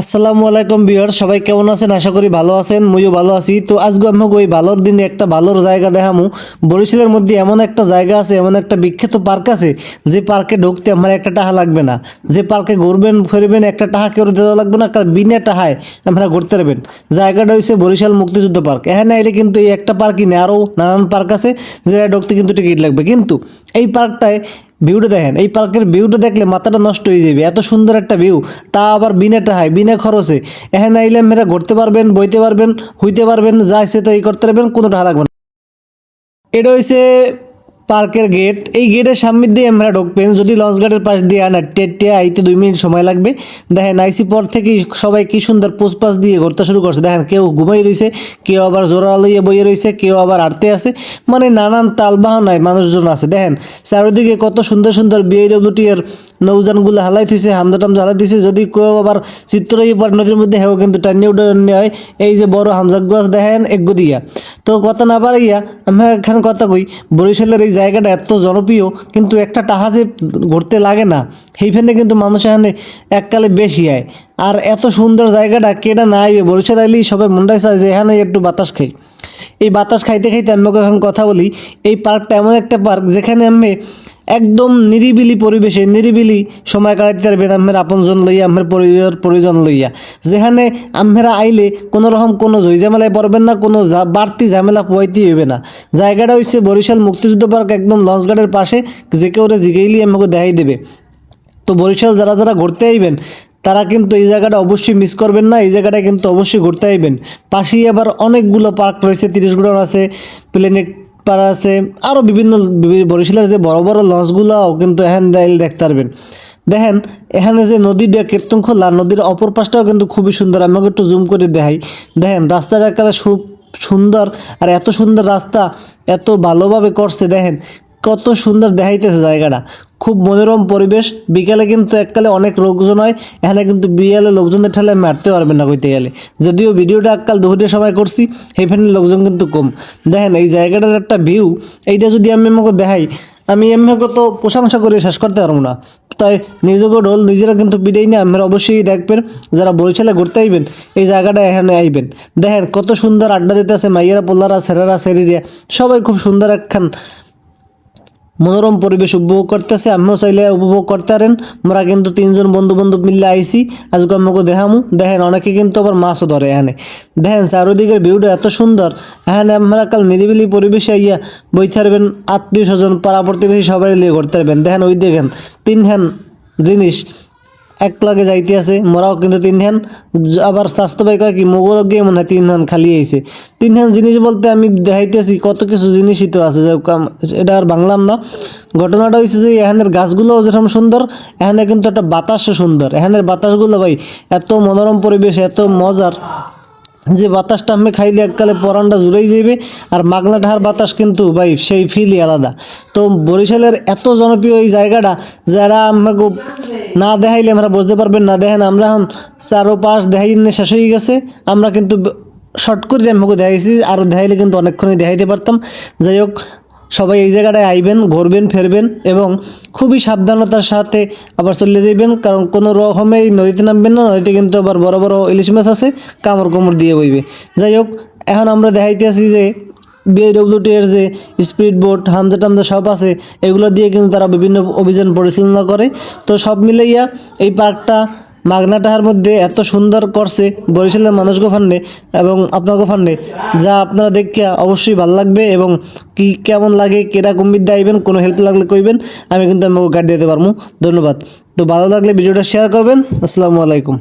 আসসালামু আলাইকুম বিহার সবাই কেমন আছেন? আশা করি ভালো আছেন, মুইও ভালো আছি। তো আজকে আমি ওই ভালোর দিনে একটা ভালোর জায়গা দেখামু। বরিশালের মধ্যে এমন একটা জায়গা আছে, এমন একটা বিখ্যাত পার্ক আছে, যে পার্কে ঢুকতে আমার একটা টাকা লাগবে না। যে পার্কে ঘুরবেন, ফিরবেন, একটা টাকা কেউ দেওয়া লাগবে না কারণ বিনা টাকায় আমরা ঘুরতে পারবেন। জায়গাটা হচ্ছে বরিশাল মুক্তিযুদ্ধ পার্ক। এখানে আইলে কিন্তু এই একটা পার্কই নেই আরও নানান পার্ক আছে, যেটা ঢুকতে কিন্তু টিকিট লাগবে। কিন্তু এই পার্কটায় ভিউটা দেখেন, এই পার্কের ভিউটা দেখলে মাথাটা নষ্ট হয়ে যাবে, এত সুন্দর একটা ভিউ, তা আবার বিনা টাহায় বিনা খরচে। এখানে আইলে মেয়েরা ঘুরতে পারবেন, বইতে পারবেন, হইতে পারবেন, যা সে তো এই করতে পারবেন, কোনো টাকা লাগবে না। এটা হইছে পার্কের গেট এই গেটের সামনে দিয়ে আমরা ঢুকবেন। যদি লঞ্চ ঘাটের পাশ দিয়ে আনা টেটে আইতে দুই মিনিট সময় লাগবে। দেখেন, আইসি পর থেকে সবাই কি সুন্দর পোস্ট দিয়ে ঘুরতে শুরু করছে। দেখেন, কেউ ঘুমাই রয়েছে কেউ আবার জোরা লইয়ে বইয়ে রয়েছে কেউ আবার আড়তে আছে। মানে নানান তালবাহনায় মানুষজন আছে। দেখেন, চারিদিকে কত সুন্দর সুন্দর বিআইডব্লিউটি এর নৌজানগুলো হালাই থইছে হামদা টামদা হালাই থইছে যদি কেউ আবার চিত্রই পর নদীর মধ্যে হেও কিন্তু টানিয়ে উঠে হয় এই যে বড় হামজাক গাছ দেখেন, এগো দিয়া। তো কথা না পারাইয়া আমরা এখানে কথা কই, বরিশালের এই জায়গাটা এত জনপ্রিয়, কিন্তু একটা টাহাজে ঘুরতে লাগে না, সেইখানে কিন্তু মানুষ এখানে এককালে বেশি আয়। আর এত সুন্দর জায়গাটা কেটা না আইবে? বরিশাল আইলেই সবাই মনটাই চায় যে এখানে একটু বাতাস খাই। এই বাতাস খাইতে খাইতে আমি এখন কথা বলি, এই পার্কটা এমন একটা পার্ক যেখানে আমি একদম নিরিবিলি পরিবেশে, নিরিবিলি সময় কাটাইতে পারবেন আমের আপনজন লইয়া আমের পরিবার প্রয়োজন লইয়া। যেখানে আমেরা আইলে কোনো রকম কোনো ঝামেলায় পড়বেন না, কোনো বাড়তি ঝামেলা পোয়াইতে হইবে না। জায়গাটা হচ্ছে বরিশাল মুক্তিযুদ্ধ পার্ক, একদম লঞ্চঘাটের পাশে, যে কেউ জিগাইলি আমাকে দেখাই দেবে। তো বরিশাল যারা যারা ঘুরতে আইবেন, তারা কিন্তু এই জায়গাটা অবশ্যই মিস করবেন না, এই জায়গাটা কিন্তু অবশ্যই ঘুরতে আইবেন। পাশেই আবার অনেকগুলো পার্ক রয়েছে, তিরিশ গুড়ার আছে প্লেনেট পাড়া আছে আরও বিভিন্ন বরিশালের যে বড় বড় লঞ্চগুলাও কিন্তু এখান দাইল দেখতে পারবেন। দেখেন, এখানে যে নদীটা কীর্তন খোলা, নদীর অপর পাশটাও কিন্তু খুবই সুন্দর আমাকে একটু জুম করে দেখাই। দেখেন রাস্তাটা একটা খুব সুন্দর, আর এত সুন্দর রাস্তা, এত ভালোভাবে করছে, দেখেন। কত সুন্দর দেখাইতেছে জায়গাটা। খুব মনোরম পরিবেশ। বিকালে কিন্তু এককালে অনেক লোকজন হয়। এখানে কিন্তু বিকালে লোকজনের ঠেলে মারতে পারবেন না কইতে গেলে। যদিও ভিডিওটা এককাল দুপুরের সময় করছি সেইখানে লোকজন কিন্তু কম। দেখেন, এই জায়গাটার একটা ভিউ এইটা যদি আমি আমাকে দেখাই, আমি এমনি তো প্রশংসা করে শেষ করতে পারব না। তাই নিজেকে ঢোল নিজেরা কিন্তু বিদায় নিয়ে আপনারা অবশ্যই দেখবেন, যারা বরিশালে ঘুরতে আইবেন, এই জায়গাটা এখানে আইবেন। দেখেন, কত সুন্দর আড্ডা দিতে আছে মাইয়েরা পোল্লারা সেরারা সেরিরা সবাই খুব সুন্দর একখান মনোরম পরিবেশ উপভোগ করতেছে, আমিও চাইলে উপভোগ করতে পারেন। আমরা কিন্তু তিনজন বন্ধু বান্ধব মিলে আইসি আজকে আমাকে দেখামু। দেখেন, অনেকে কিন্তু আবার মাছও ধরে এখানে। দেখেন, চারিদিকের ভিউটা এত সুন্দর। এখানে আমরা কাল নিরিবিলি পরিবেশে আইয়া বই থাকবেন আত্মীয় স্বজন পাড়া প্রতিবেশী সবাই লিয়ে করতে পারবেন। দেখেন, ওই দেখেন তিন হ্যান জিনিস। এক লাগে যাইতে আছে, মোরাও কিন্তু তিন হ্যান আবার স্বাস্থ্য ভাই কয় কি মোগল গিয়ে মনে হয় তিন হ্যান খালি আইছে। তিন হ্যান জিনিস বলতে আমি দেখাইতেছি, কত কিছু জিনিসই তো আছে যে এটা আর বাংলাম না। ঘটনাটা হয়েছে যে এখানের গাছগুলোও যেরকম সুন্দর এখানে কিন্তু একটা বাতাসও সুন্দর। এখানের বাতাসগুলো ভাই, এত মনোরম পরিবেশ, এত মজার যে বাতাসটা আমি খাইলে এককালে পরানটা জুড়েই যাইবে, আর মাগনা ঢাহার বাতাস কিন্তু ভাই, সেই ফিলই আলাদা। তো বরিশালের এত জনপ্রিয় এই জায়গাটা, যারা আমাকে না দেখাইলে আমরা বুঝতে পারবেন না। দেখেন, আমরা এখন চারো পাশ দেখাই শেষ হয়ে গেছে। আমরা কিন্তু শর্ট করে আমাকে দেখাইছি আরও দেখাইলে কিন্তু অনেকক্ষণই দেখাইতে পারতাম। যাই হোক, সবাই এই জায়গাটায় আইবেন, ঘুরবেন, ফেরবেন এবং খুবই সাবধানতার সাথে আবার চলে যাইবেন। কারণ কোনো রকমে এই নদীতে নামবেন না, নদীতে কিন্তু আবার বড় বড় ইলিশ মাছ আছে কামড় কোমড় দিয়ে বইবে। যাই হোক, এখন আমরা দেখাইতে আছি যে বিআইডব্লিউটি এর যে স্পিড বোট হামজা টামজা সব আছে, এগুলো দিয়ে কিন্তু তারা বিভিন্ন অভিযান পরিচালনা করে। তো সব মিলাইয়া এই পার্কটা মাগনা টাহার মধ্যে এত সুন্দর করছে বরিশালের মানুষ গোফান্নে এবং আপনার গোফান্নে যা আপনারা দেখিয়া অবশ্যই ভালো লাগবে এবং কি কেমন লাগে কেরা কুম্বির আইবেন, কোনো হেল্প লাগলে কইবেন, আমি কিন্তু আমাকে গাইড দিতে পারব ধন্যবাদ। তো ভালো লাগলে ভিডিওটা শেয়ার করবেন। আসসালামু আলাইকুম।